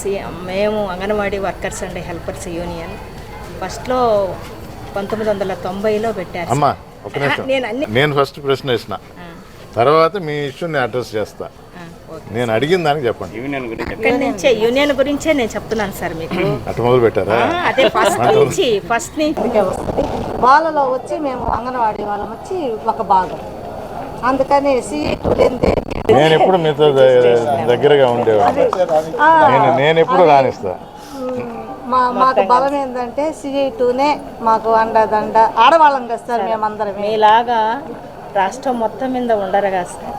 CM మేము anganwadi workers and helpers union. ఫస్ట్లో పంతొమ్మిది వందల తొంభైలో పెట్టారు అమ్మా ఒక నిమిషం. నేను అన్ని నేను ఫస్ట్ ప్రశ్న వేసిన. తర్వాత మీ ఇష్యూని అడ్రస్ చేస్తా. నేను అడిగిన దానికి చెప్పండి. యూనియన్ గురించి ఇక్కడి నుంచే యూనియన్ గురించే నేను చెప్తున్నాను సార్ మీకు. అట్ట మొదలు పెట్టారా? అదే ఫస్ట్ నుంచి ఫస్ట్ నుంచి వాళ్ళలో వచ్చి మేము అంగన్వాడీ వాళ్ళం వచ్చి ఒక భాగం. అందుకని సీటు లేనిదే నేను ఎప్పుడు మీతో దగ్గరగా ఉండేవాడిని. నేను నేను ఎప్పుడు రాణిస్తా మా మాకు బలం ఏంటంటే సిఐ టూనే మాకు అండదండ. ఆడవాళ్ళం కదా సార్ మేమందరం మీలాగా రాష్ట్రం మొత్తం మీద ఉండరుగా సార్.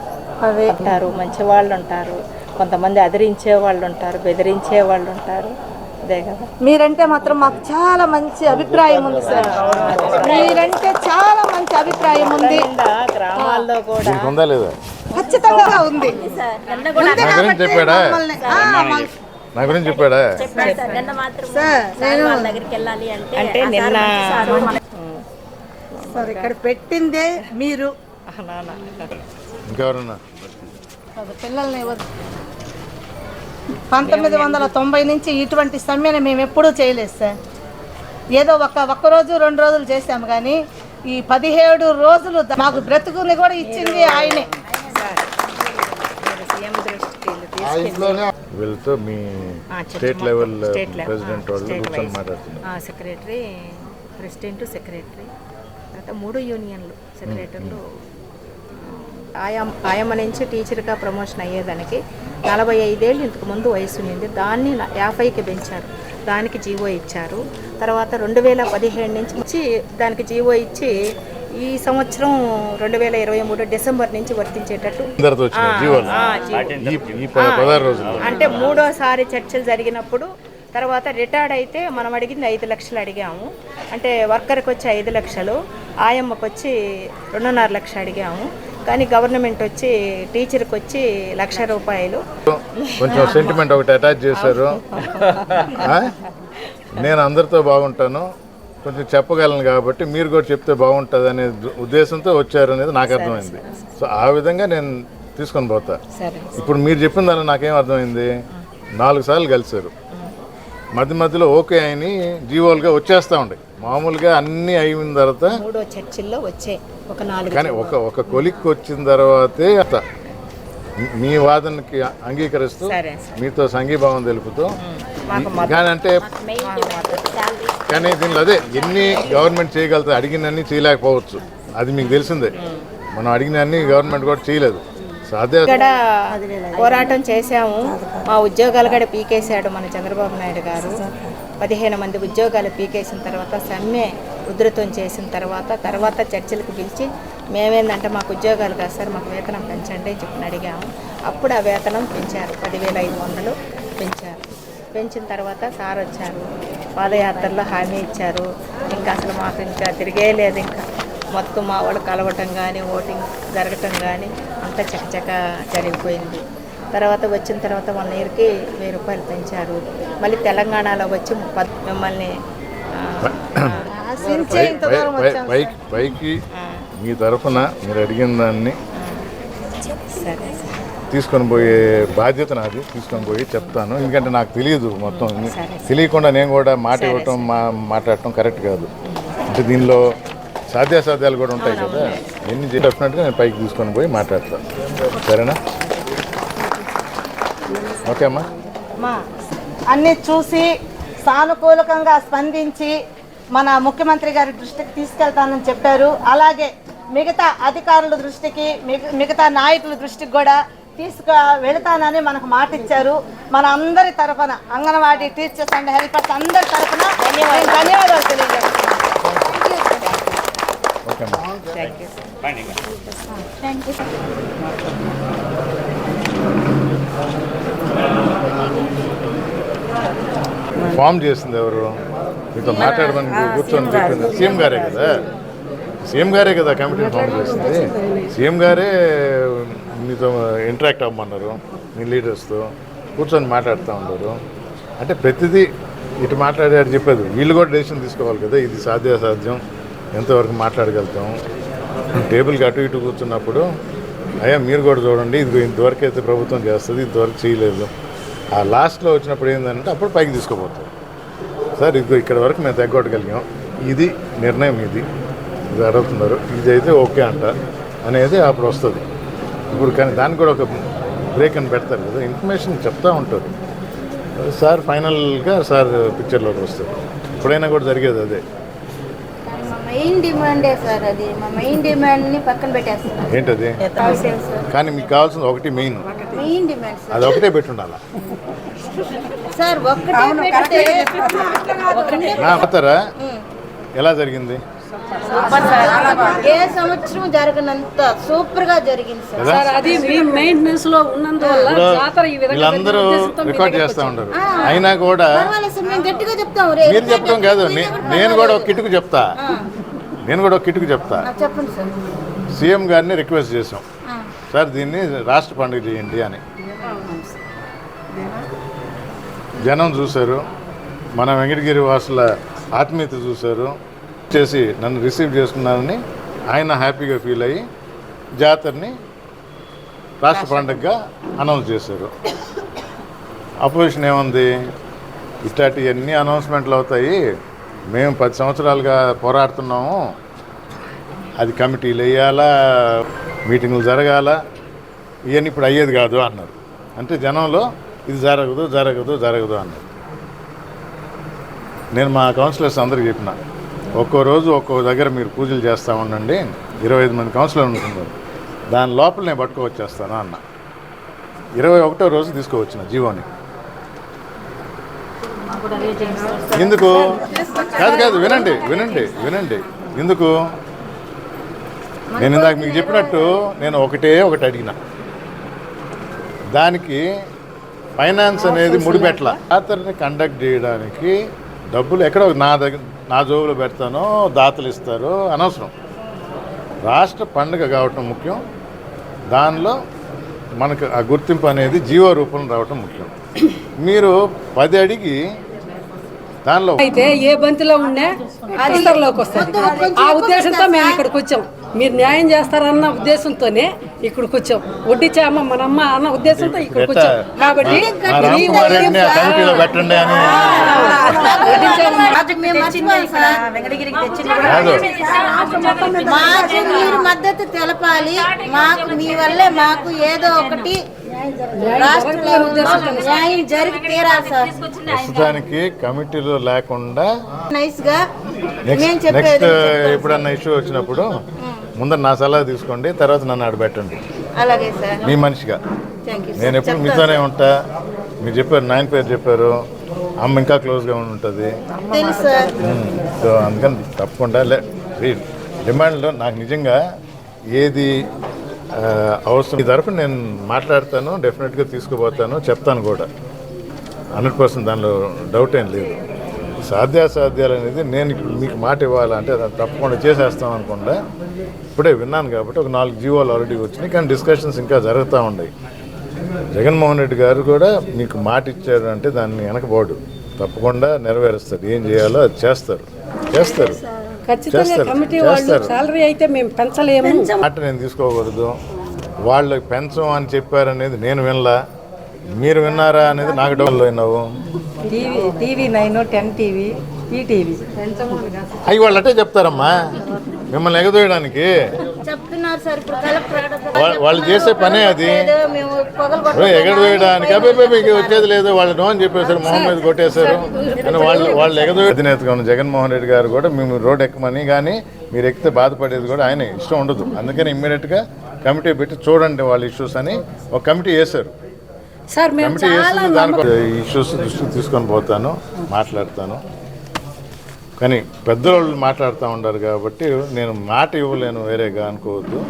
అదే. ఉంటారు మంచి వాళ్ళు ఉంటారు కొంతమంది అదిరించే వాళ్ళు ఉంటారు బెదిరించే వాళ్ళు ఉంటారు అదే కదా. మీరంటే మాత్రం మాకు చాలా మంచి అభిప్రాయం ఉంది సార్. మీరంటే చాలా మంచి అభిప్రాయం ఉంది. గ్రామాల్లో కూడా ఖచ్చితంగా ఉంది. నా గురించి చెప్పాడా? నా గురించి సార్. నేను అంటే నిన్న సార్ ఇక్కడ పెట్టిందే మీరు. ఇంకెవరన్నా? పిల్లల్ని పంతొమ్మిది వందల తొంభై నుంచి ఇటువంటి సమ్మెను మేము ఎప్పుడూ చేయలేదు సార్. ఏదో ఒక ఒక్క రోజు రెండు రోజులు చేశాము కానీ ఈ పదిహేడు రోజులు మాకు బ్రతుకుని కూడా ఇచ్చింది ఆయనే మీరు సీఎం దృష్టికి తీసుకెళ్ళి వీళ్ళతో మీ స్టేట్. లెవెల్. ప్రెసిడెంట్ వాళ్ళు కూర్చొని. మాట్లాడుతున్నారు. Secretary president secretary. తర్వాత మూడు యూనియన్లు సెక్రటరీలు. ఆయా ఆయమ్మ నుంచి టీచర్గా ప్రమోషన్ అయ్యేదానికి నలభై ఐదేళ్ళు ఇంతకు ముందు వయసు ఉంది దాన్ని యాభైకి పెంచారు. దానికి జీవో ఇచ్చారు. తర్వాత రెండు వేల పదిహేడు నుంచి దానికి జీవో ఇచ్చి ఈ సంవత్సరం రెండు వేల ఇరవై మూడు డిసెంబర్ నుంచి వర్తించేటట్టు. అంటే మూడోసారి చర్చలు జరిగినప్పుడు తర్వాత రిటైర్డ్ అయితే మనం అడిగింది ఐదు లక్షలు అడిగాము. అంటే వర్కర్కి వచ్చి ఐదు లక్షలు ఆయమ్మకి వచ్చి రెండున్నర లక్ష అడిగాము. కానీ గవర్నమెంట్ వచ్చి టీచర్కి వచ్చి లక్ష రూపాయలు. కొంచెం సెంటిమెంట్ ఒకటి అటాచ్ చేశారు? నేను అందరితో బాగుంటాను. కొంచెం చెప్పగలను కాబట్టి మీరు కూడా చెప్తే బాగుంటుంది అనే ఉద్దేశంతో వచ్చారు అనేది నాకు అర్థమైంది. సో ఆ విధంగా నేను తీసుకొని పోతా. ఇప్పుడు మీరు చెప్పిన దాన్ని నాకేం అర్థమైంది? నాలుగు సార్లు కలిశారు. మధ్య మధ్యలో ఓకే అయిని జీవోలుగా వచ్చేస్తూ ఉండే. మామూలుగా అన్నీ అయిన తర్వాత కానీ ఒక ఒక కొలిక్కి వచ్చిన తర్వాతే అత మీ వాదనకి అంగీకరిస్తూ మీతో సంఘీభావం తెలుపుతూ అంటే కానీ దీనిలో అదే ఎన్ని గవర్నమెంట్ చేయగలుగుతుంది అడిగినన్ని చేయలేకపోవచ్చు. అది మీకు తెలిసిందే. మనం అడిగినన్ని గవర్నమెంట్ కూడా చేయలేదు. సో అదే ఇక్కడ పోరాటం చేశాము. మా ఉద్యోగాలు కూడా పీకేశాడు మన చంద్రబాబు నాయుడు గారు. పదిహేను మంది ఉద్యోగాలు పీకేసిన తర్వాత సమ్మె ఉధృతం చేసిన తర్వాత తర్వాత చర్చలకు పిలిచి మేమేందంటే మాకు ఉద్యోగాలు కాదు సార్ మాకు వేతనం పెంచండి అని చెప్పి అడిగాము. అప్పుడు ఆ వేతనం పెంచారు. పదివేల ఐదు వందలు పెంచారు. పెంచిన తర్వాత సార్ వచ్చారు. పాదయాత్రలో హామీ ఇచ్చారు. ఇంకా అసలు మాకు ఇంకా తిరిగే లేదు ఇంకా. మొత్తం మా వాళ్ళు కలవటం కానీ ఓటింగ్ జరగటం కానీ అంతా చకచక జరిగిపోయింది. తర్వాత వచ్చిన తర్వాత వన్ ఇయర్కి వెయ్యి రూపాయలు పెంచారు. మళ్ళీ తెలంగాణలో వచ్చి మిమ్మల్ని పైకి మీ తరఫున మీరు అడిగిన దాన్ని తీసుకొని పోయే బాధ్యత నాది తీసుకొని పోయి చెప్తాను. ఎందుకంటే నాకు తెలియదు మొత్తం. తెలియకుండా నేను కూడా మాట ఇవ్వటం మా మాట్లాడటం కరెక్ట్ కాదు. అంటే దీనిలో సాధ్యాసాధ్యాలు కూడా ఉంటాయి కదా. ఎన్ని డెఫినెట్గా నేను పైకి తీసుకొని పోయి మాట్లాడతాను. సరేనా? ఓకే అమ్మా. మా అన్ని చూసి సానుకూలకంగా స్పందించి మన ముఖ్యమంత్రి గారి దృష్టికి తీసుకెళ్తానని చెప్పారు. అలాగే మిగతా అధికారుల దృష్టికి మిగ- మిగతా నాయకుల దృష్టికి కూడా తీసుకు వెళతానని మనకు మాట ఇచ్చారు. మన అందరి తరఫున అంగన్వాడీ టీచర్స్ అండ్ హెల్పర్స్ అందరి తరఫున ధన్యవాదాలు. తెలియజేస్తున్నాను ఓకే అమ్మా థ్యాంక్ యూ రండి ఇంకా. ఫామ్ చేసింది ఎవరు? మీతో మాట్లాడమని కూర్చొని చెప్పింది సీఎం గారే కదా? సీఎం గారే కదా కమిటీని ఫామ్ చేసింది. సీఎం గారే మీతో ఇంటరాక్ట్ అవ్వమన్నారు. మీ లీడర్స్తో కూర్చొని మాట్లాడుతూ ఉంటారు అంటే ప్రతిదీ ఇటు మాట్లాడాడు చెప్పేది. వీళ్ళు కూడా డెసిషన్ తీసుకోవాలి కదా. ఇది సాధ్యాసాధ్యం. ఎంతవరకు మాట్లాడగలుగుతాం? టేబుల్కి అటు ఇటు కూర్చున్నప్పుడు అయ్యా మీరు కూడా చూడండి. ఇది ఇంతవరకు అయితే ప్రభుత్వం చేస్తుంది. ఇంతవరకు చేయలేదు. ఆ లాస్ట్లో వచ్చినప్పుడు ఏంటంటే అప్పుడు పైకి తీసుకుపోతారు. సార్ ఇది ఇక్కడ వరకు మేము తగ్గొట్టగలిగాం ఇది నిర్ణయం ఇది. ఇది అడుగుతున్నారు. ఇది అయితే ఓకే అంట అనేది అప్పుడు వస్తుంది. ఇప్పుడు కానీ దానికి కూడా ఒక బ్రేక్ అని పెడతారు కదా. ఇన్ఫర్మేషన్ చెప్తా ఉంటారు సార్ ఫైనల్గా సార్ పిక్చర్లోకి వస్తారు ఎప్పుడైనా కూడా జరిగేది అదే. మెయిన్ డిమాండే సార్ అది. మా మెయిన్ డిమాండ్ని పక్కన పెట్టేస్తున్నారు. ఏంటది? కానీ మీకు కావాల్సింది ఒకటి మెయిన్ మెయిన్ డిమాండ్ సార్. అది ఒకటే పెట్టుండాలా? సార్ ఒకటే ఎలా జరిగింది? Super sir. ఏ సంవత్సరం జరగనంత సూపర్గా జరిగింది సార్. కదా సార్ అది మీ మెయింటెనెన్స్లో ఉన్నందువల్ల ఇప్పుడు జాతర ఈ విధంగా వీళ్ళందరూ రికార్డ్ చేస్తూ. ఉంటారు అయినా కూడా మేము గట్టిగా చెప్తాం. మీరు చెప్పడం కాదు నేను కూడా ఒక కిటుకు చెప్తా. నేను కూడా ఒక కిటుకు చెప్తా. చెప్పండి సార్. సీఎం గారిని రిక్వెస్ట్ చేసాం. సార్ దీన్ని రాష్ట్ర పండుగ చేయండి అని. జనం చూశారు మన వెంకటగిరి వాసుల ఆత్మీయత చూశారు చేసి నన్ను రిసీవ్ చేసుకున్నారని ఆయన హ్యాపీగా ఫీల్ అయ్యి జాతరని రాష్ట్ర పండుగగా అనౌన్స్ చేశారు. అపోజిషన్ ఏముంది? ఇట్లాంటి అనౌన్స్మెంట్లు అవుతాయి. మేము పది సంవత్సరాలుగా పోరాడుతున్నాము. అది కమిటీలు వేయాలా? మీటింగులు జరగాల? ఇవన్నీ ఇప్పుడు అయ్యేది కాదు అన్నారు. అంటే జనంలో ఇది జరగదు జరగదు జరగదు అన్నారు నేను మా కౌన్సిలర్స్ అందరికి చెప్పిన ఒక్కో రోజు ఒక్కో దగ్గర మీరు పూజలు చేస్తూ ఉండండి ఇరవై ఐదు మంది కౌన్సిలర్ ఉంటున్నారు. దాని లోపల నేను పట్టుకోవచ్చేస్తాను అన్న. ఇరవై ఒకటో రోజు తీసుకువచ్చిన జీవోని. ఎందుకు? కాదు కాదు వినండి వినండి వినండి. ఎందుకు? నేను ఇందాక మీకు చెప్పినట్టు నేను ఒకటే ఒకటి అడిగిన. దానికి ఫైనాన్స్ అనేది ముడిపెట్ల. జాతరని కండక్ట్ చేయడానికి డబ్బులు ఎక్కడో నా దగ్గర నా జోబులో పెడతానో దాతలు ఇస్తారో అనవసరం. రాష్ట్ర పండుగ కావటం ముఖ్యం. దానిలో మనకు ఆ గుర్తింపు అనేది జీవో రూపంలో రావటం ముఖ్యం. మీరు పది అడిగి దానిలో అయితే ఏ బంతిలో ఉండే అధికారంలోకి వస్తుంది ఆ ఉద్దేశంతో మేము ఇక్కడికి వచ్చాం. మీరు న్యాయం చేస్తారన్న ఉద్దేశంతోనే ఇక్కడికి వచ్చాం. వడ్డీచామ మన అమ్మ అన్న ఉద్దేశంతో ఇక్కడికి వచ్చాం. కాబట్టి మాకు మీరు మద్దతు తెలపాలి. మాకు మీ వల్లే మాకు ఏదో ఒకటి న్యాయం జరిగి తీరాలి సార్. ప్రస్తుతానికి కమిటీలో లేకుండా నైస్గా నెక్స్ట్ నెక్స్ట్ చెప్పేది ఎప్పుడన్నా ఇష్యూ వచ్చినప్పుడు ముందర నా సలహా తీసుకోండి తర్వాత నన్ను ఆడబెట్టండి అలాగే సార్. మీ మనిషిగా. నేను ఎప్పుడు మీతోనే ఉంటా. మీరు చెప్పారు నాయన పేరు చెప్పారు. అమ్మ ఇంకా క్లోజ్గా ఉంటుంది సార్. సో అందుకని తప్పకుండా డిమాండ్లో నాకు నిజంగా ఏది అవసరం ఈ తరఫున నేను మాట్లాడతాను డెఫినెట్గా తీసుకుపోతాను చెప్తాను కూడా. హండ్రెడ్ పర్సెంట్ దానిలో డౌట్ ఏం లేదు. సాధ్యాసాధ్యాలు అనేది నేను ఇప్పుడు మీకు మాట ఇవ్వాలంటే అది తప్పకుండా చేసేస్తాం అనుకుండా ఇప్పుడే విన్నాను కాబట్టి ఒక నాలుగు జీవోలు ఆల్రెడీ వచ్చినాయి కానీ డిస్కషన్స్ ఇంకా జరుగుతూ ఉన్నాయి. జగన్మోహన్ రెడ్డి గారు కూడా మీకు మాట ఇచ్చారు అంటే దాన్ని వెనకబోడు. తప్పకుండా నెరవేరుస్తారు. ఏం చేయాలో అది చేస్తారు. చేస్తారు. చేస్తారు, మాట నేను తీసుకోకూడదు. వాళ్ళకి పెంచం అని చెప్పారనేది నేను వినలా. మీరు విన్నారా అనేది నాకు డబ్బులు విన్నావు TV TV nine ten TV అవి వాళ్ళు అట్టే చెప్తారమ్మా. మిమ్మల్ని ఎగదోయడానికి. చెప్తున్నారు సార్ ఇప్పుడు కలెక్టర్ వా- వాళ్ళు చేసే పనే అది. ఎగదోయడానికి. అబ్బాయి మీకు వచ్చేది లేదు. వాళ్ళు నో అని చెప్పేశారు మొహం మీద కొట్టేశారు. అని వాళ్ళు వాళ్ళు ఉన్న జగన్మోహన్ రెడ్డి గారు కూడా మేము రోడ్ ఎక్కమని కానీ మీరు ఎక్కితే బాధపడేది కూడా ఆయన. ఇష్టం ఉండదు. అందుకని ఇమ్మీడియట్గా కమిటీ పెట్టి చూడండి వాళ్ళ ఇష్యూస్ అని ఒక కమిటీ వేశారు. సార్ మేము చాలా ఇష్యూస్ దృష్టికి తీసుకొని పోతాను మాట్లాడతాను. కానీ పెద్దవాళ్ళు మాట్లాడుతూ ఉంటారు కాబట్టి నేను మాట ఇవ్వలేను వేరేగా అనుకోవద్దు.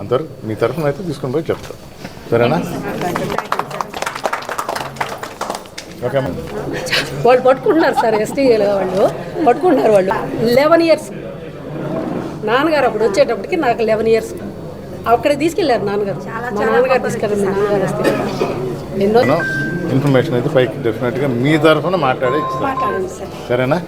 అంతవరకు మీ తరఫున అయితే తీసుకొని పోయి చెప్తాను సరేనా. వాళ్ళు పట్టుకుంటున్నారు సార్ ఎస్టీ వాళ్ళు పట్టుకుంటున్నారు వాళ్ళు. Eleven years. నాన్నగారు అప్పుడు వచ్చేటప్పటికి నాకు లెవెన్ ఇయర్స్. అక్కడ తీసుకెళ్ళారు నాన్నగారు. మా నాన్నగారు తీసుకెళ్ళారు మీ నాన్నగారు వస్తే. ఇన్ఫర్మేషన్ అయితే పైకి డెఫినెట్గా మీ తరఫున మాట్లాడే సరేనా?